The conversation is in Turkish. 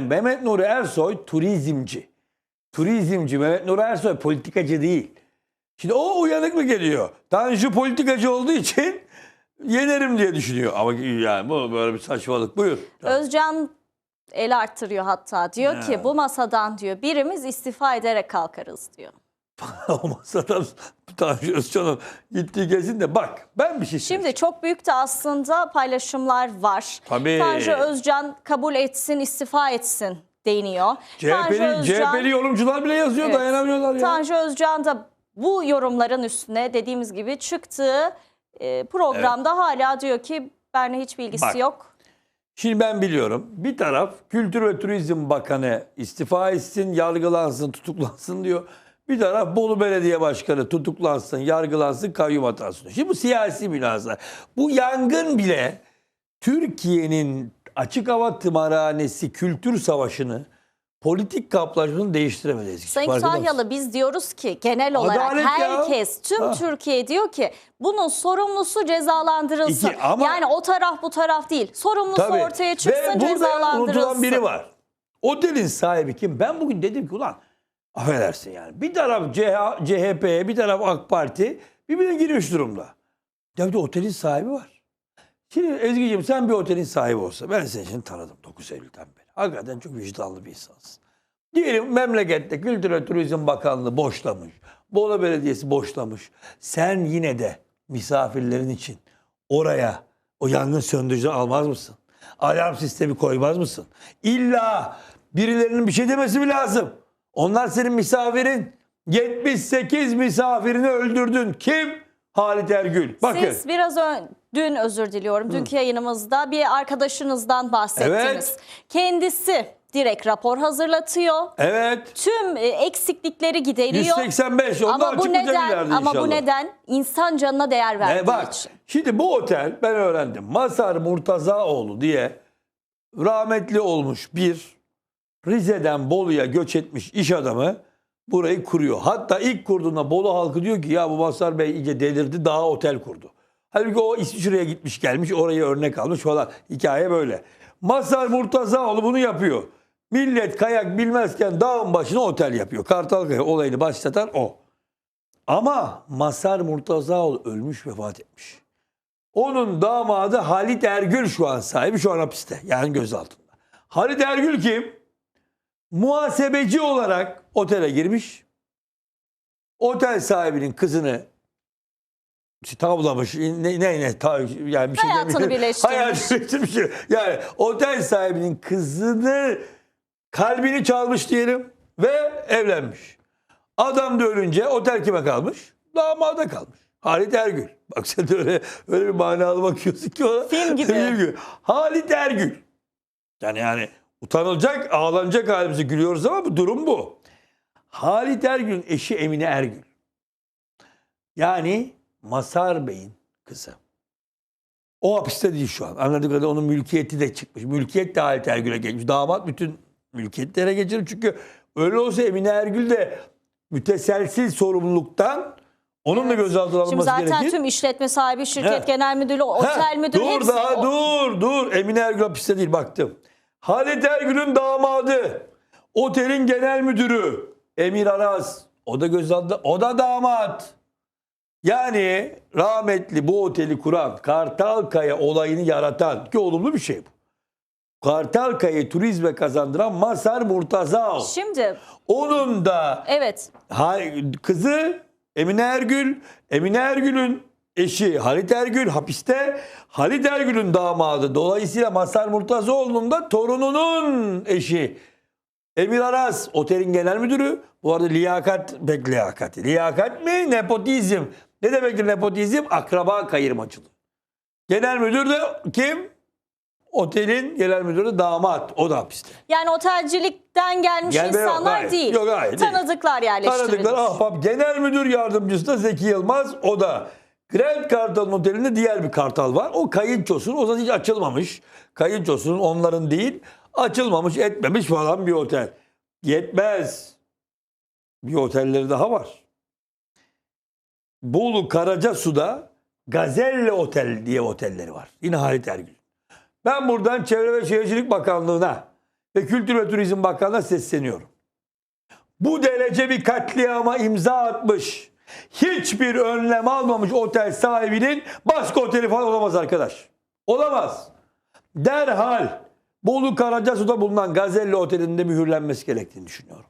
Mehmet Nuri Ersoy turizmci. Turizmci Mehmet Nuri Ersoy politikacı değil. Şimdi o uyanık mı geliyor? Tanju politikacı olduğu için yenerim diye düşünüyor. Ama yani bu böyle bir saçmalık. Buyur. Özcan el arttırıyor hatta. Diyor ki bu masadan diyor birimiz istifa ederek kalkarız diyor. o masada Tanju Özcan'ın gittiği gezin de bak ben bir şey söyleyeyim. Şimdi çok büyük de aslında paylaşımlar var. Tabii. Tanju Özcan kabul etsin, istifa etsin deniyor. CHP'li, Özcan- CHP'li yorumcular bile yazıyor Evet. dayanamıyorlar ya. Tanju Özcan da bu yorumların üstüne dediğimiz gibi çıktığı e, programda hala diyor ki benimle hiç bilgisi Bak. yok. Şimdi ben biliyorum. Bir taraf Kültür ve Turizm Bakanı istifa etsin, yargılansın, tutuklansın diyor. Bir taraf Bolu Belediye Başkanı tutuklansın, yargılansın, kayyum atansın. Şimdi bu siyasi münazara. Bu yangın bile Türkiye'nin açık hava tımarhanesi kültür savaşını, politik kaplaşmasını değiştiremedi. eskisi. Sayın? Kütahyalı biz diyoruz ki genel olarak Adalet ya. herkes tüm Ha. Türkiye diyor ki bunun sorumlusu cezalandırılsın. İki, ama- yani o taraf bu taraf değil. Sorumlusu Tabii. ortaya çıksın Ve burada cezalandırılsın. unutulan biri var. Otelin sahibi kim? Ben bugün dedim ki ulan affedersin yani. Bir taraf CH CHP, bir taraf AK Parti birbirine girmiş durumda. Ya bir de otelin sahibi var. Şimdi Ezgi'ciğim sen bir otelin sahibi olsa ben seni şimdi tanıdım 9 Eylül'den beri. Hakikaten çok vicdanlı bir insansın. Diyelim memlekette Kültür ve Turizm Bakanlığı boşlamış. Bolu Belediyesi boşlamış. Sen yine de misafirlerin için oraya o yangın söndürücüleri almaz mısın? Alarm sistemi koymaz mısın? İlla birilerinin bir şey demesi mi lazım? Onlar senin misafirin. 78 misafirini öldürdün. Kim? Halit Ergül. Bakın. Siz biraz ön, dün özür diliyorum. Dünkü yayınımızda bir arkadaşınızdan bahsettiniz. Evet. Kendisi direkt rapor hazırlatıyor. Evet. Tüm e, eksiklikleri gideriyor. 185. Onu da ama bu neden ama bu inşallah. neden insan canına değer verdiği E bak için. şimdi bu otel ben öğrendim. Mazhar Murtazaoğlu diye rahmetli olmuş bir Rize'den Bolu'ya göç etmiş iş adamı burayı kuruyor. Hatta ilk kurduğunda Bolu halkı diyor ki ya bu Mazhar Bey iyice delirdi daha otel kurdu. Halbuki o İsviçre'ye gitmiş gelmiş orayı örnek almış falan. Hikaye böyle. Mazhar Murtazaoğlu bunu yapıyor. Millet kayak bilmezken dağın başına otel yapıyor. Kartalkaya olayını başlatan o. Ama Masar Murtazaoğlu ölmüş vefat etmiş. Onun damadı Halit Ergül şu an sahibi şu an hapiste. Yani gözaltında. Halit Ergül kim? Muhasebeci olarak otele girmiş. Otel sahibinin kızını işte tavlamış. Ne ne ne ta, yani bir şey Hayatını birleştirmiş. Hayatını birleştirmiş. Yani otel sahibinin kızını kalbini çalmış diyelim ve evlenmiş. Adam da ölünce otel kime kalmış? Damada kalmış. Halit Ergül. Bak sen de öyle, öyle bir manalı bakıyorsun ki ona. Film gibi. Halit Ergül. Yani yani utanılacak, ağlanacak halimize gülüyoruz ama bu durum bu. Halit Ergül'ün eşi Emine Ergül. Yani Masar Bey'in kızı. O hapiste değil şu an. Anladığım kadarıyla onun mülkiyeti de çıkmış. Mülkiyet de Halit Ergül'e geçmiş. Damat bütün mülkiyetlere geçirir. Çünkü öyle olsa Emine Ergül de müteselsil sorumluluktan onun da gözaltına Şimdi alınması zaten gerekir. tüm işletme sahibi, şirket He. genel müdürü, otel Ha, müdürü dur hepsi. daha o- dur dur. Emine Ergül hapiste değil baktım. Halit Ergül'ün damadı. Otelin genel müdürü. Emir Aras. O da gözaltında. O da damat. Yani rahmetli bu oteli kuran, Kartalkaya olayını yaratan ki olumlu bir şey bu. Kartalkaya'yı turizme kazandıran Masar Murtazaoğlu. Şimdi Onun da evet kızı Emine Ergül, Emine Ergül'ün eşi Halit Ergül hapiste. Halit Ergül'ün damadı dolayısıyla Masar Murtazoğlu'nun da torununun eşi. Emir Aras otelin genel müdürü. Bu arada liyakat pek liyakat. Liyakat mi? Nepotizm. Ne demektir nepotizm? Akraba kayırmacılığı. Genel müdür de kim? Otelin genel müdürü damat. O da hapiste. yani otelcilikten gelmiş Gelme yok, insanlar hayır. değil. Yok, hayır, değil. Tanıdıklar yerleştirilmiş. Tanıdıklar ahbap genel müdür yardımcısı da Zeki Yılmaz o da. Grand Kartal'ın otelinde diğer bir kartal var. O kayınçosunun o zaman hiç açılmamış. Kayınçosunun onların değil açılmamış etmemiş falan bir otel. Yetmez. Bir otelleri daha var. Bolu Karacasu'da Gazelle Otel diye otelleri var. Yine Halit Ergül. Ben buradan Çevre ve Şehircilik Bakanlığı'na ve Kültür ve Turizm Bakanı'na sesleniyorum. Bu derece bir katliama imza atmış, hiçbir önlem almamış otel sahibinin baskı oteli falan olamaz arkadaş. Olamaz. Derhal Bolu Karacasu'da bulunan Gazelli Oteli'nde mühürlenmesi gerektiğini düşünüyorum.